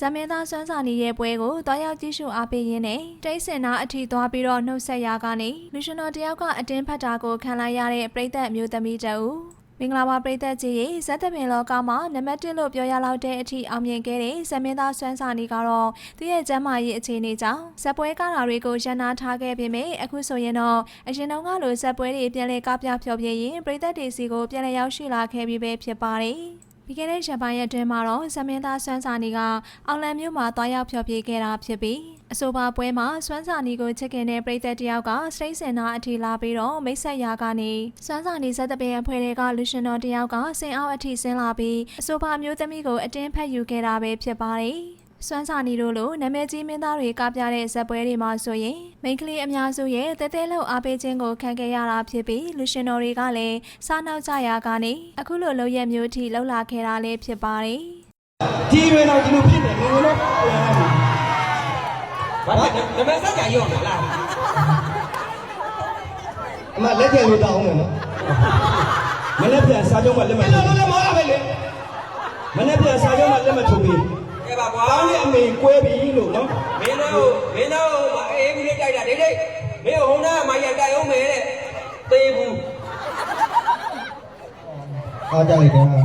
ဇမင်းသားစွမ်းစာနီရဲ့ပွဲကိုတွားရောက်ကြည့်ရှုအားပေးရင်းနဲ့တိတ်စင်နာအထီသွားပြီးတော့နှုတ်ဆက်ရာကနေလူရှင်တော်တယောက်ကအတင်းဖတ်တာကိုခံလိုက်ရတဲ့ပြိသက်အမျိုးသမီးတအူမင်္ဂလာပါပြိသက်ကြီးရေဇက်သပင်လောကမှာနံပါတ်1လို့ပြောရလောက်တဲ့အထိအောင်မြင်ခဲ့တဲ့ဇမင်းသားစွမ်းစာနီကတော့သူရဲ့ကျမ်းမာရေးအခြေအနေကြောင့်ဇက်ပွဲကားတာတွေကိုရန်နာထားခဲ့ပေမဲ့အခုဆိုရင်တော့အရင်တုန်းကလိုဇက်ပွဲတွေပြန်လည်ကားပြဖျော်ဖြေရင်ပြိသက်တွေစီကိုပြန်လည်ရောက်ရှိလာခဲ့ပြီးပဲဖြစ်ပါတယ် ပြီးခဲ့တဲ့ရပိုင်းရက်တွင်မှာတော့ဇမင်းသားစွမ်းစာနီကအောင်လံမြို့မှာတွားရောက်ဖျော်ဖြေခဲ့တာဖြစ်ပြီးအဆိုပါပွဲမှာစွမ်းစာနီကိုချစ်ခင်တဲ့ပရိသတ်တယောက်ကစတိတ်စင်နာအထီလာပြီးတော့မိတ်ဆက်ရာကနေစွမ်းစာနီဇက်တပင်အဖွဲ့တွေကလူရှင်တော်တယောက်ကစင်အောင်အထီဆင်းလာပြီးအဆိုပါမျိုးသမီးကိုအတင်းဖက်ယူခဲ့တာပဲဖြစ်ပါတယ် စွမ်းစာနီတို့လိုနာမည်ကြီးမင်းသားတွေကပြတဲ့ဇက်ပွဲတွေမှာဆိုရင်မိန်းကလေးအများစုရဲ့တဲတဲလောက်အားပေးခြင်းကိုခံခဲ့ရတာဖြစ်ပြီးလူရှင်တော်တွေကလည်းစားနောက်ကြရာကနေအခုလိုလုံရက်မျိုးထိလှုပ်လာခဲ့တာလည်းဖြစ်ပါတယ်ဒီရွယ်တော့ဒီလိုဖြစ်နေငယ်ငယ်တော့ပြန်လာပြီဘာလဲနမစက်ကြရောမလားအမလက်ကျန်လို့တောင်းမယ်နော်မနေ့ပြန်စာချုပ်မှာလက်မှတ်ထိုးလို့မဟုတ်ပါလေမနေ့ပြန်စာချုပ်မှာလက်မှတ်ထိုးပြီးကဲပါ ကွာတောင်းရဲ့အမေကွဲပြီလို့နော်မင်းတို့မင်းတို့မအေးဘူးလေးတိုက်တာဒိတ်ဒိတ်မင်းဟိုနာမိုင်ရတိုက်အောင်မယ်တဲ့သေးဘူးအားကြလိုက်တယ်ဟာ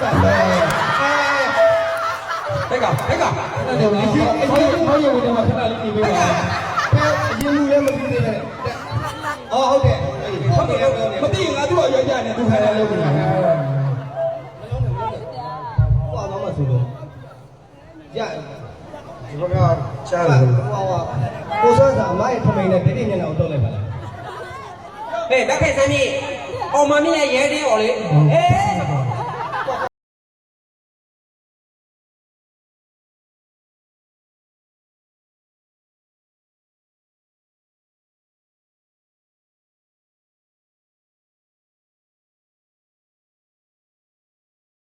တက်တယ်ဟဲ့ကောင်ဟဲ့ကောင်အဲ့ဒါလည်းဒီအရင်ဟောရုံနဲ့မှာခဏလေးနေပေးပါအရင်လူလည်းမသိသေးတယ်အော်ဟုတ်တယ်ဟုတ်တယ်မသိရင်ငါတို့အရွယ်ကြနေသူခိုင်းလာလို့ပြန် ဒီဘက်ကကြားတယ်ဟောဟောကိုစောစာအမရဲ့ထမိန်နဲ့ဒိဋ္ဌိမျက်နှာကိုတော့လိုက်ပါလားဟဲ့ဘက်ဖက်စမ်းကြီးအောင်မမင်းရဲ့ရဲတင်းော်လေအေး